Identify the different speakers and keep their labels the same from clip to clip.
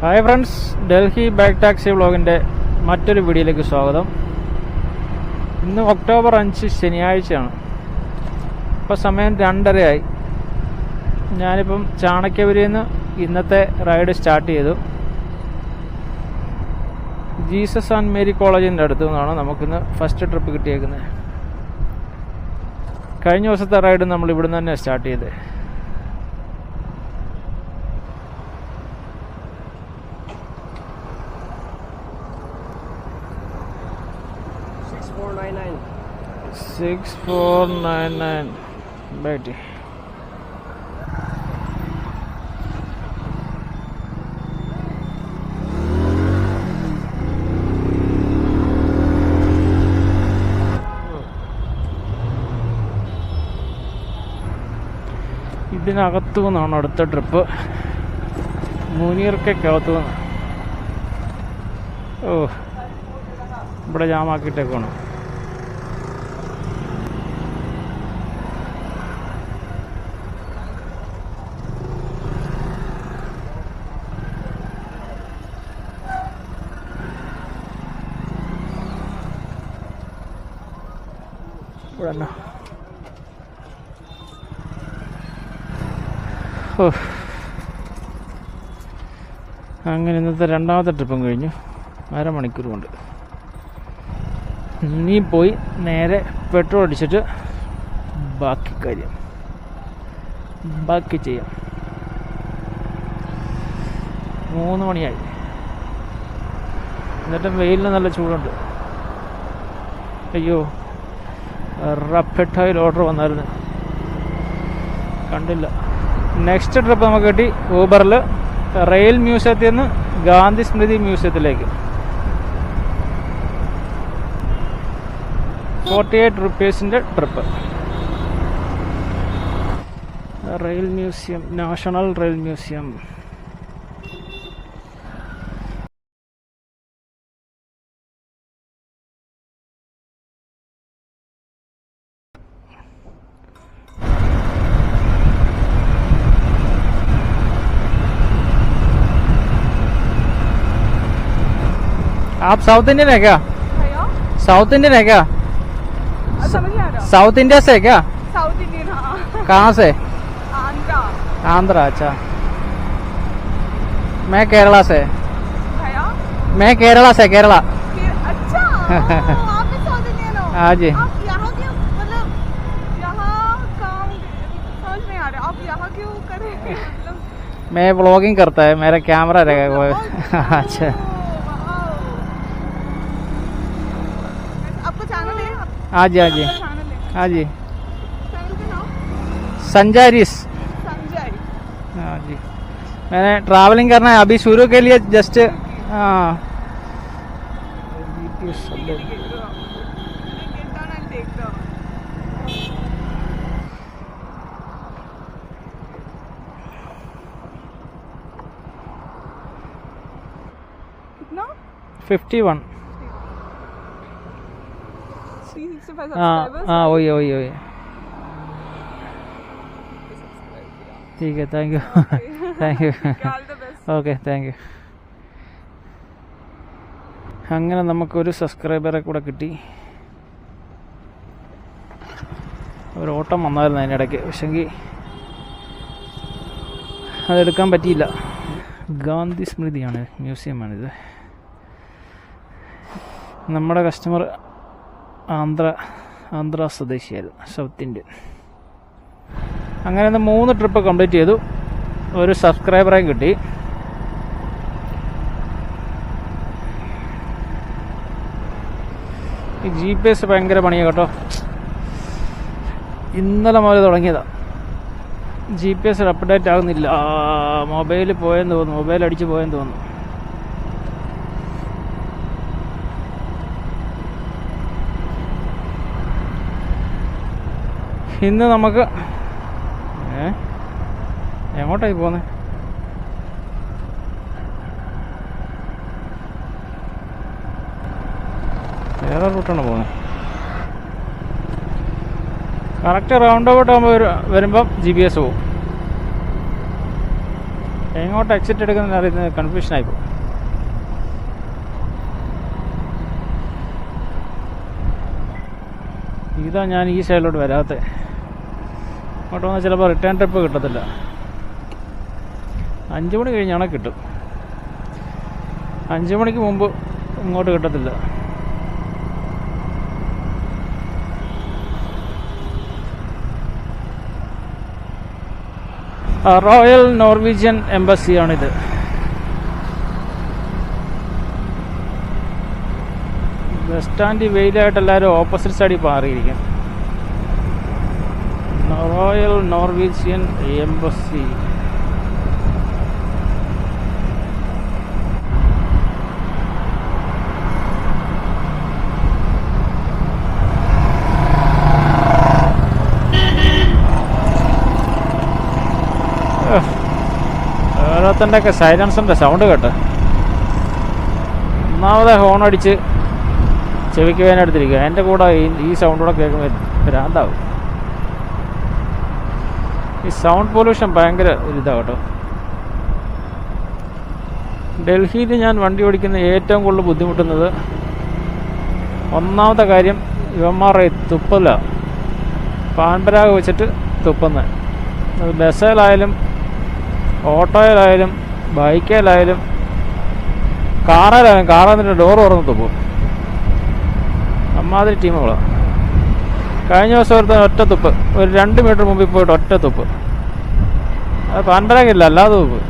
Speaker 1: Hi friends Delhi back taxi വ്ളോഗിന്റെ മറ്റൊരു വീഡിയോയിലേക്ക് സ്വാഗതം. ഇന്ന് ഒക്ടോബർ അഞ്ച് ശനിയാഴ്ചയാണ്. ഇപ്പോൾ സമയം രണ്ടരയായി. ഞാനിപ്പം ചാണക്യപുരിയിൽ നിന്ന് ഇന്നത്തെ റൈഡ് സ്റ്റാർട്ട് ചെയ്തു. ജീസസ് ആൻഡ് മേരി കോളേജിന്റെ അടുത്തു നിന്നാണ് നമുക്കിന്ന് ഫസ്റ്റ് ട്രിപ്പ് കിട്ടിയേക്കുന്നത്. കഴിഞ്ഞ ദിവസത്തെ റൈഡ് നമ്മൾ ഇവിടുന്ന് തന്നെ സ്റ്റാർട്ട് ചെയ്തത്
Speaker 2: Six four nine nine.
Speaker 1: Betty. ഇതിനകത്തു നിന്നാണ് അടുത്ത ട്രിപ്പ് മുനീർക്കകത്തു നിന്ന് ഓ ഇവിടെ ജാമാക്കിയിട്ടേക്കാണ് ഓ അങ്ങനെ ഇന്നത്തെ രണ്ടാമത്തെ ട്രിപ്പും കഴിഞ്ഞു. അരമണിക്കൂർ കൊണ്ട് ഇനി പോയി നേരെ പെട്രോൾ അടിച്ചിട്ട് ബാക്കി കാര്യം. ബാക്കി ചെയ്യാം. മൂന്ന് മണിയായി. എന്നിട്ടും വെയിലിന് നല്ല ചൂടുണ്ട്. അയ്യോ. റപ്പെട്ടായിൽ ഓർഡർ വന്നായിരുന്നു. കണ്ടില്ല. നെക്സ്റ്റ് ട്രിപ്പ് നമുക്ക് കിട്ടി ഊബറിൽ റെയിൽ മ്യൂസിയത്തിൽ നിന്ന് ഗാന്ധി സ്മൃതി മ്യൂസിയത്തിലേക്ക്. Forty eight റുപ്പീസിന്റെ trip rail museum national rail museum आप साउथ इंडियन है क्या? साउथ इंडियन है क्या? साउथ इंडिया से है क्या?
Speaker 3: साउथ इंडियन
Speaker 1: कहाँ से?
Speaker 3: आंध्रा।
Speaker 1: आंध्रा अच्छा। मैं केरला से। मैं केरला से केरला।
Speaker 3: अच्छा हाँ।
Speaker 1: जी। मैं ब्लॉगिंग करता है मेरा कैमरा रहेगा अच्छा।,
Speaker 3: अच्छा। है आप-
Speaker 1: हाँ जी हाँ जी
Speaker 3: आपका चैनल है
Speaker 1: हाँ जी
Speaker 3: चैनल का नाम
Speaker 1: संजय रिस
Speaker 3: संजय
Speaker 1: हाँ जी मैंने ट्रैवलिंग करना है अभी शुरू के लिए जस्ट हाँ
Speaker 3: Get down and take the कितना
Speaker 1: फिफ्टी वन हाँ
Speaker 3: सब्सक्राइबर्स
Speaker 1: हाँ वही है, वही है, वही है। ठीक है thank you thank you
Speaker 3: all the best
Speaker 1: okay thank you അങ്ങനെ നമുക്കൊരു സബ്സ്ക്രൈബറെ കൂടെ കിട്ടി ഒരു ഓട്ടം വന്നായിരുന്നു അതിനിടയ്ക്ക് പക്ഷെങ്കിൽ അതെടുക്കാൻ പറ്റിയില്ല ഗാന്ധി സ്മൃതിയാണ് മ്യൂസിയമാണിത് നമ്മുടെ കസ്റ്റമർ ആന്ധ്ര ആന്ധ്ര സ്വദേശിയായിരുന്നു സൗത്ത് ഇന്ത്യൻ. അങ്ങനെ മൂന്ന് ട്രിപ്പ് കംപ്ലീറ്റ് ചെയ്തു. ഒരു സബ്സ്ക്രൈബറെ കിട്ടി. ഈ ജി പി എസ് ഭയങ്കര പണിയാണ് കേട്ടോ. ഇന്നലെ മുതൽ തുടങ്ങിയതാണ് ജി പി എസ് അപ്ഡേറ്റ് ആകുന്നില്ല. മൊബൈൽ പോയെന്ന് തോന്നുന്നു. മൊബൈൽ അടിച്ച് പോയെന്ന് തോന്നുന്നു. ഇന്ന് നമുക്ക് എങ്ങോട്ടായി പോന്നെ? വേറെ റൂട്ടാണ് പോകുന്നത് കറക്റ്റ് റൗണ്ട് ഔട്ട് ആകുമ്പോൾ വരുമ്പം ജി ബി എസ് പോകും എങ്ങോട്ട് എക്സിറ്റ് എടുക്കുന്ന അറിയുന്നത് കൺഫ്യൂഷനായി പോകും ഇതാ ഞാൻ ഈ സൈഡിലോട്ട് വരാത്തെ. അങ്ങോട്ട് വന്നാൽ ചിലപ്പോൾ റിട്ടേൺ ട്രിപ്പ് കിട്ടത്തില്ല. അഞ്ച് മണി കഴിഞ്ഞാണ് കിട്ടും. അഞ്ച് മണിക്ക് മുമ്പ് ഇങ്ങോട്ട് കിട്ടത്തില്ല. റോയൽ നോർവീജിയൻ എംബസിയാണിത് ബസ് സ്റ്റാൻഡ് വെയിലായിട്ട് എല്ലാവരും ഓപ്പോസിറ്റ് സൈഡിൽ മാറിയിരിക്കും റോയൽ നോർവീജിയൻ എംബസി ഓരോത്തന്റെയൊക്കെ ഒക്കെ സൈലൻസറിന്റെ സൗണ്ട് കേട്ടോ. ഒന്നാമത് ഹോൺ അടിച്ച് ചെവിക്ക് വേനെടുത്തിരിക്കുക എന്റെ കൂടെ ഈ സൗണ്ട് കേൾക്കുമ്പോൾ ഭ്രാന്താവും. ഈ സൗണ്ട് പൊല്യൂഷൻ ഭയങ്കര ഇതാണ് കേട്ടോ ഡൽഹിയിൽ ഞാൻ വണ്ടി ഓടിക്കുന്ന ഏറ്റവും കൂടുതൽ ബുദ്ധിമുട്ടുന്നത് ഒന്നാമത്തെ കാര്യം ഇവന്മാരുടെ തുപ്പല. പാൻപരാഗ് വെച്ചിട്ട് തുപ്പുന്നത് അത് ബസ്സിലായാലും ഓട്ടോയിലായാലും ബൈക്കിലായാലും കാറിലായാലും കാറിൽ ഡോർ തുറന്ന് തുപ്പും. അമ്മാതിരി ടീമുകളാണ് കഴിഞ്ഞ ദിവസം ഒരുത്തൻ ഒറ്റ തുപ്പ്. ഒരു രണ്ട് മീറ്റർ മുമ്പിൽ പോയിട്ട് ഒറ്റ തുപ്പ്. അത് പണ്ടരകില്ല അല്ലാതെ തുപ്പ്.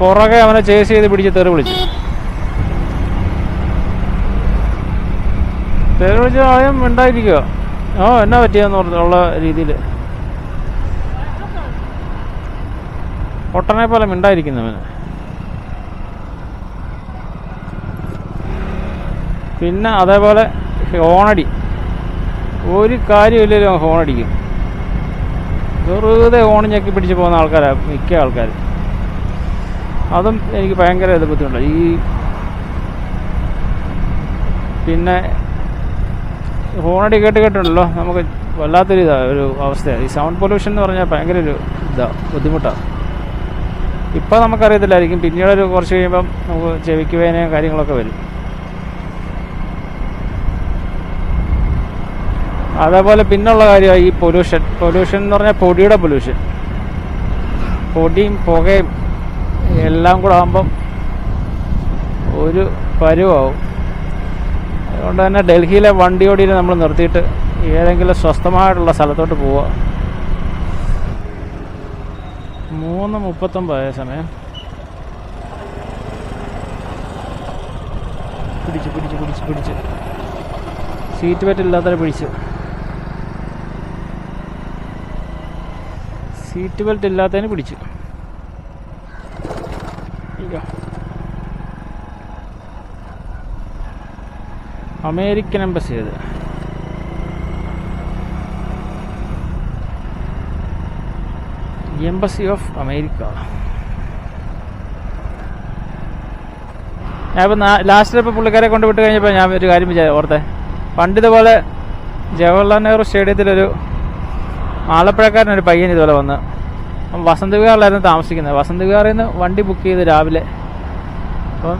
Speaker 1: പുറകെ അവനെ ചേസ് ചെയ്ത് പിടിച്ച് തെറി വിളിച്ചു. തെറി വിളിച്ച ആദ്യം ഉണ്ടായിരിക്കുക ഓ എന്നാ പറ്റിയെന്ന് പറഞ്ഞുള്ള രീതിയിൽ ഒട്ടനെ പോലെ മിണ്ടായിരിക്കുന്നവന് പിന്നെ അതേപോലെ ഹോണടി. ഒരു കാര്യമില്ലല്ലോ ഹോണടിക്കും. വെറുതെ ഹോൺ ഞെക്കി പിടിച്ച് പോകുന്ന ആൾക്കാരാണ് മിക്ക ആൾക്കാർ അതും എനിക്ക് ഭയങ്കര ഇത് ബുദ്ധിമുട്ടുണ്ട് ഈ പിന്നെ ഹോണടി കേട്ട് കേട്ടുണ്ടല്ലോ നമുക്ക് വല്ലാത്തൊരു ഇതാണ് ഒരു അവസ്ഥയാണ് ഈ സൗണ്ട് പൊല്യൂഷൻ എന്ന് പറഞ്ഞാൽ ഭയങ്കര ഒരു ഇതാണ് ബുദ്ധിമുട്ടാണ് ഇപ്പം നമുക്കറിയത്തില്ലായിരിക്കും പിന്നീടൊരു കുറച്ച് കഴിയുമ്പം നമുക്ക് ചെവിക്ക് വേനയും കാര്യങ്ങളൊക്കെ വരും. അതേപോലെ പിന്നുള്ള കാര്യമാണ് ഈ പൊല്യൂഷൻ പൊല്യൂഷൻ എന്ന് പറഞ്ഞാൽ പൊടിയുടെ പൊല്യൂഷൻ പൊടിയും പുകയും എല്ലാം കൂടെ ആകുമ്പം ഒരു പരുവാവും. അതുകൊണ്ട് തന്നെ ഡൽഹിയിലെ വണ്ടി ഓടിയിൽ നമ്മൾ നിർത്തിയിട്ട് ഏതെങ്കിലും സ്വസ്ഥമായിട്ടുള്ള സ്ഥലത്തോട്ട് പോവുക. മൂന്ന് മുപ്പത്തൊമ്പതായ സമയം. പിടിച്ച് പിടിച്ച് പിടിച്ച് പിടിച്ച്. സീറ്റ് ബെൽറ്റ് ഇല്ലാത്തവരെ പിടിച്ച്. സീറ്റ് ബെൽറ്റ് ഇല്ലാത്തതിന് പിടിച്ചു. അമേരിക്കൻ എംബസി അത്. എംബസി ഓഫ് അമേരിക്ക ഞാൻ ഇപ്പം ലാസ്റ്റിൽ ഇപ്പോൾ പുള്ളിക്കാരെ കൊണ്ട് കഴിഞ്ഞപ്പോൾ ഞാൻ ഒരു കാര്യം വിചാരിച്ചു ഓർത്തെ. പണ്ട് ഇതുപോലെ ജവഹർലാൽ നെഹ്റു സ്റ്റേഡിയത്തിലൊരു ആലപ്പുഴക്കാരനൊരു പയ്യൻ ഇതുപോലെ വന്ന് വസന്ത് വിഹാറിലായിരുന്നു താമസിക്കുന്നത്. വസന്ത് വിഹാറിൽ നിന്ന് വണ്ടി ബുക്ക് ചെയ്ത് രാവിലെ. അപ്പം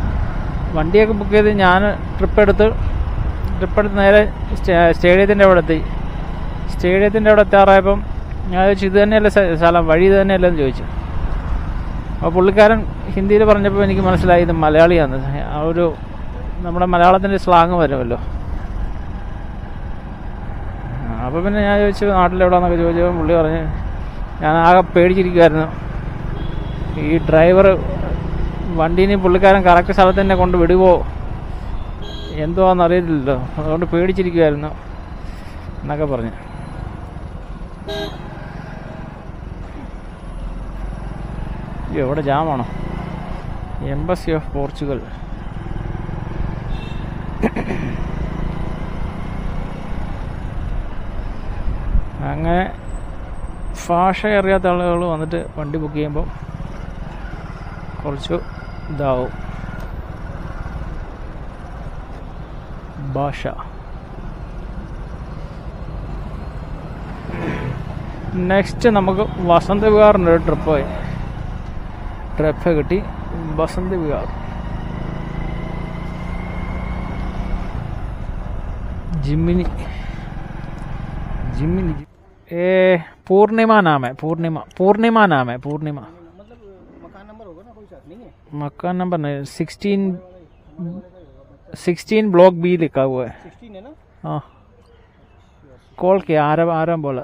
Speaker 1: വണ്ടിയൊക്കെ ബുക്ക് ചെയ്ത് ഞാൻ ട്രിപ്പ് എടുത്ത് ട്രിപ്പ് എടുത്ത് നേരെ സ്റ്റേഡിയത്തിന്റെ അവിടെ എത്തി. സ്റ്റേഡിയത്തിന്റെ അവിടെ എത്താറായപ്പം ഞാൻ ചോദിച്ചു ഇത് തന്നെയല്ലേ സ്ഥലം? വഴി ഇത് തന്നെയല്ലേ? എന്ന് ചോദിച്ചു. അപ്പോൾ പുള്ളിക്കാരൻ ഹിന്ദിയിൽ പറഞ്ഞപ്പോൾ എനിക്ക് മനസ്സിലായി ഇത് മലയാളിയാണ്. ആ ഒരു നമ്മുടെ മലയാളത്തിന്റെ സ്ലാങ് വരുമല്ലോ. അപ്പോൾ പിന്നെ ഞാൻ ചോദിച്ചു നാട്ടിലെവിടാന്നൊക്കെ ചോദിച്ചപ്പോൾ പുള്ളി പറഞ്ഞ് ഞാൻ ആകെ പേടിച്ചിരിക്കുമായിരുന്നു ഈ ഡ്രൈവർ വണ്ടീനെ പുള്ളിക്കാരൻ കറക്റ്റ് സ്ഥലത്ത് തന്നെ കൊണ്ട് വിടുവോ? എന്തോ അറിയത്തില്ലല്ലോ അതുകൊണ്ട് പേടിച്ചിരിക്കുമായിരുന്നു എന്നൊക്കെ പറഞ്ഞു. ഇവിടെ ജാമാണോ? Embassy of Portugal. അങ്ങനെ ഭാഷ അറിയാത്ത ആളുകൾ വന്നിട്ട് വണ്ടി ബുക്ക് ചെയ്യുമ്പോൾ കുറച്ച് ഇതാവും. ഭാഷ. നെക്സ്റ്റ് നമുക്ക് വസന്ത വിഹാറിന്റെ ഒരു ട്രിപ്പ് ട്രിപ്പ് കിട്ടി വസന്ത വിഹാർ. ജിമ്മിനി ജിമ്മിനി ए पूर्णिमा नाम है पूर्णिमा पूर्णिमा नाम है पूर्णिमा।
Speaker 2: मकान नंबर होगा ना कोई साथ नहीं है।
Speaker 1: मकान नंबर नहीं सिक्सटीन सिक्सटीन ब्लॉक बी लिखा हुआ है।
Speaker 2: हाँ
Speaker 1: कॉल किया आराम आराम बोला।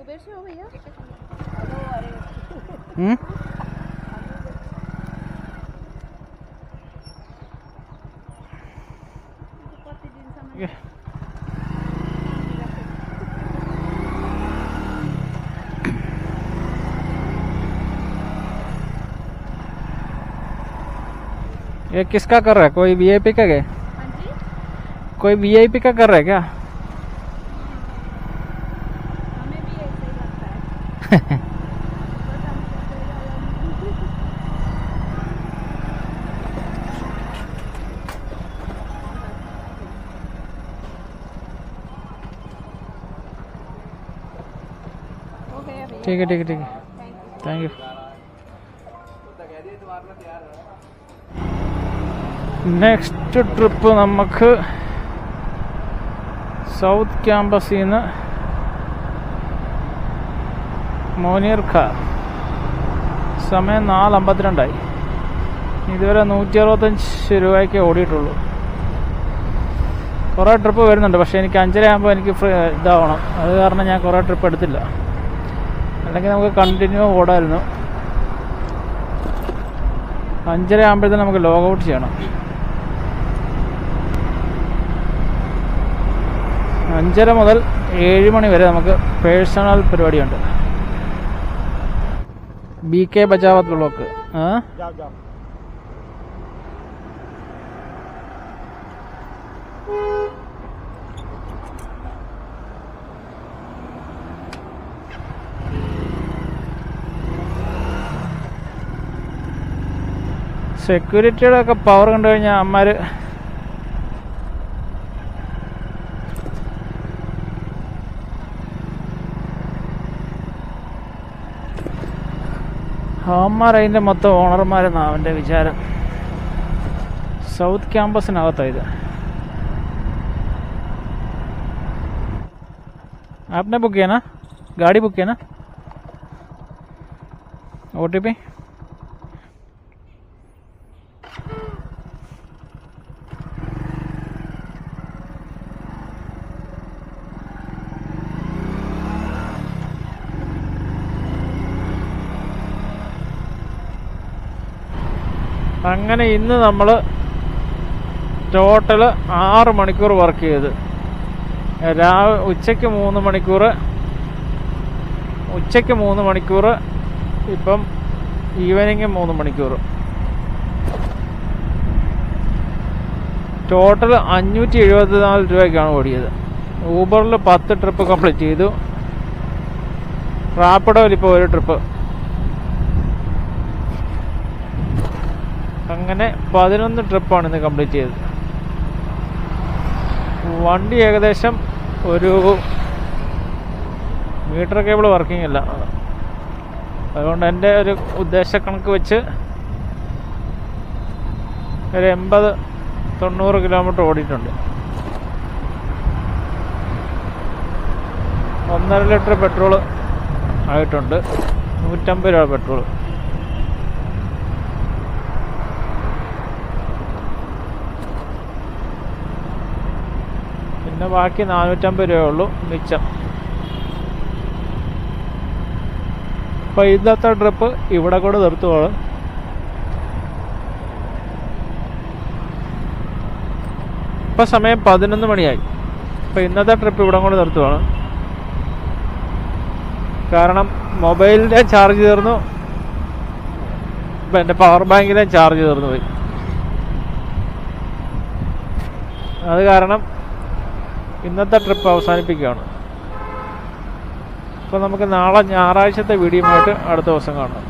Speaker 3: उधर से हो भैया
Speaker 1: हम्म? ये ये किसका कर रहा है? कोई वीआईपी का क्या?
Speaker 3: हाँ
Speaker 1: कोई वीआईपी का कर रहा है क्या?
Speaker 3: हमें भी ऐसा ही लगता हैं,
Speaker 1: ठीक है ठीक है ठीक है
Speaker 3: thank you
Speaker 1: thank you next trip നമുക്ക് സൗത്ത് ക്യാമ്പസിൽ നിന്ന് മോനീർ ഖാ സമയം നാല് അമ്പത്തിരണ്ടായി ഇതുവരെ നൂറ്റി അറുപത്തഞ്ച് രൂപയ്ക്ക് ഓടിയിട്ടുള്ളൂ കുറേ ട്രിപ്പ് വരുന്നുണ്ട് പക്ഷേ എനിക്ക് അഞ്ചര ആകുമ്പോൾ എനിക്ക് ഫ്രീ ഇതാവണം അത് കാരണം ഞാൻ കുറേ ട്രിപ്പ് എടുത്തില്ല അല്ലെങ്കിൽ നമുക്ക് കണ്ടിന്യൂ ഓടായിരുന്നു. അഞ്ചര ആകുമ്പോഴത്തേനും നമുക്ക് ലോഗ് ഔട്ട് ചെയ്യണം. അഞ്ചര മുതൽ ഏഴ് മണി വരെ നമുക്ക് പേഴ്സണൽ പരിപാടിയുണ്ട്. ബി കെ ബജാവത് ബ്ലോക്ക് ആ സെക്യൂരിറ്റിയുടെ ഒക്കെ പവർ കണ്ടു കഴിഞ്ഞാൽ അമ്മമാര് അവന്മാർ അതിൻ്റെ മൊത്തം ഓണർമാരെന്നാണ് അവൻ്റെ വിചാരം സൗത്ത് ക്യാമ്പസിനകത്താണ് ഇത് आपने बुक किया ना गाड़ी बुक किया ना ओ टी पी അങ്ങനെ ഇന്ന് നമ്മൾ ടോട്ടൽ ആറ് മണിക്കൂർ വർക്ക് ചെയ്ത്. രാവ് ഉച്ചയ്ക്ക് മൂന്ന് മണിക്കൂർ ഉച്ചയ്ക്ക് മൂന്ന് മണിക്കൂർ ഇപ്പം ഈവനിങ് മൂന്ന് മണിക്കൂർ ടോട്ടൽ അഞ്ഞൂറ്റി എഴുപത്തി നാല് രൂപയ്ക്കാണ് ഓടിയത്. ഊബറിൽ പത്ത് ട്രിപ്പ് കംപ്ലീറ്റ് ചെയ്തു. റാപ്പിഡോയിൽ ഇപ്പോൾ ഒരു ട്രിപ്പ് അങ്ങനെ പതിനൊന്ന് ട്രിപ്പാണ് ഇന്ന് കംപ്ലീറ്റ് ചെയ്തത്. വണ്ടി ഏകദേശം ഒരു മീറ്റർ കേബിൾ വർക്കിംഗ് അല്ല. അതുകൊണ്ട് എന്റെ ഒരു ഉദ്ദേശക്കണക്ക് വെച്ച് ഒരു എൺപത് തൊണ്ണൂറ് കിലോമീറ്റർ ഓടിയിട്ടുണ്ട്. ഒന്നര ലിറ്റർ പെട്രോൾ ആയിട്ടുണ്ട്. നൂറ്റമ്പത് രൂപ പെട്രോൾ പിന്നെ ബാക്കി നാനൂറ്റമ്പത് രൂപയേ ഉള്ളൂ മിച്ചം. അപ്പോൾ ഇന്നത്തെ ട്രിപ്പ് ഇവിടെ കൂടെ നിർത്തുവാണ്. ഇപ്പം സമയം പതിനൊന്ന് മണിയായി. അപ്പോൾ ഇന്നത്തെ ട്രിപ്പ് ഇവിടെ കൂടെ നിർത്തുവാണ്. കാരണം മൊബൈലിന്റെ ചാർജ് തീർന്നു. എന്റെ പവർ ബാങ്കിലെ ചാർജ് തീർന്നു പോയി. അത് കാരണം ഇന്നത്തെ ട്രിപ്പ് അവസാനിപ്പിക്കുകയാണ്. അപ്പോൾ നമുക്ക് നാളെ ഞായറാഴ്ചത്തെ വീഡിയോ ആയിട്ട് അടുത്ത ദിവസം കാണാം.